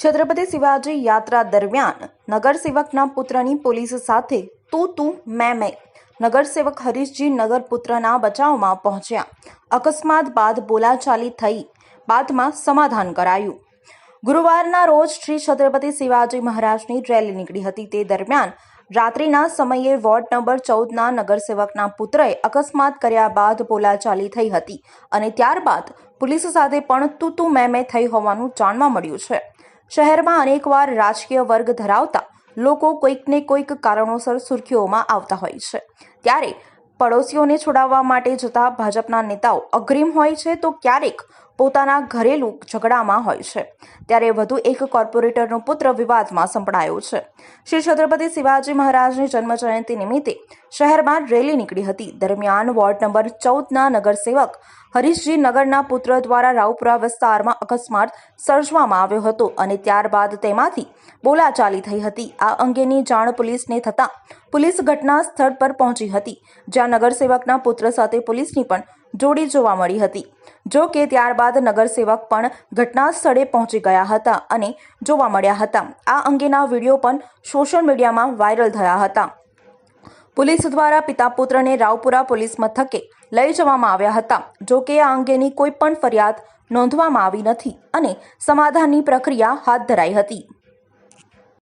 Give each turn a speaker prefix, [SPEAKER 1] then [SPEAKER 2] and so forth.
[SPEAKER 1] છત્રપતિ શિવાજી યાત્રા દરમિયાન નગરસેવકના પુત્રની પોલીસ સાથે તું તું મેં મેં નગરસેવક હરીશજી નગર પુત્રના બચાવમાં પહોંચ્યા. અકસ્માત બાદ બોલાચાલી થઈ. બાદમાં સમાધાન કરાયું. ગુરુવારના રોજ શ્રી છત્રપતિ શિવાજી મહારાજની રેલી નીકળી હતી. તે દરમિયાન રાત્રિના સમયે વોર્ડ નંબર ચૌદના નગરસેવકના પુત્રએ અકસ્માત કર્યા બાદ બોલાચાલી થઈ હતી અને ત્યારબાદ પોલીસ સાથે પણ તું તું મેં મેં થઈ હોવાનું જાણવા મળ્યું છે. શહેરમાં અનેકવાર રાજકીય વર્ગ ધરાવતા લોકો કોઈકને કોઈક કારણોસર સુર્ખીઓમાં આવતા હોય છે. ત્યારે પડોશીઓને છોડાવવા માટે જતા ભાજપના નેતાઓ અગ્રીમ હોય છે તો ક્યારેક પોતાના ઘરેલું ઝઘડામાં હોય છે. ત્યારે વધુ એક કોર્પોરેટરનો પુત્ર વિવાદમાં સંપડાયો છે. શ્રી છત્રપતિ શિવાજી મહારાજની જન્મજયંતિ નિમિત્તે શહેરમાં રેલી નીકળી હતી. દરમિયાન વોર્ડ નંબર ચૌદના નગરસેવક હરીશજી નગરના પુત્ર દ્વારા રાવપુરા વિસ્તારમાં અકસ્માત સર્જવામાં આવ્યો હતો અને ત્યારબાદ તેમાંથી બોલાચાલી થઈ હતી. આ અંગેની જાણ પોલીસને થતાં પોલીસ ઘટના સ્થળ પર પહોંચી હતી. જ્યાં નગરસેવકના પુત્ર સાથે પોલીસની પણ જોડી જોવા મળી હતી. જો કે ત્યારબાદ નગરસેવક પણ ઘટના સ્થળે પહોંચી ગયા હતા અને જોવા મળ્યા હતા. આ અંગેના વીડિયો પણ સોશિયલ મીડિયામાં વાયરલ થયા હતા. પોલીસ દ્વારા પિતા પુત્રને રાવપુરા પોલીસ મથકે લઈ જવામાં આવ્યા હતા. જો કે આ અંગેની કોઈ પણ ફરિયાદ નોંધવામાં આવી નથી અને સમાધાનની પ્રક્રિયા હાથ ધરાઈ હતી.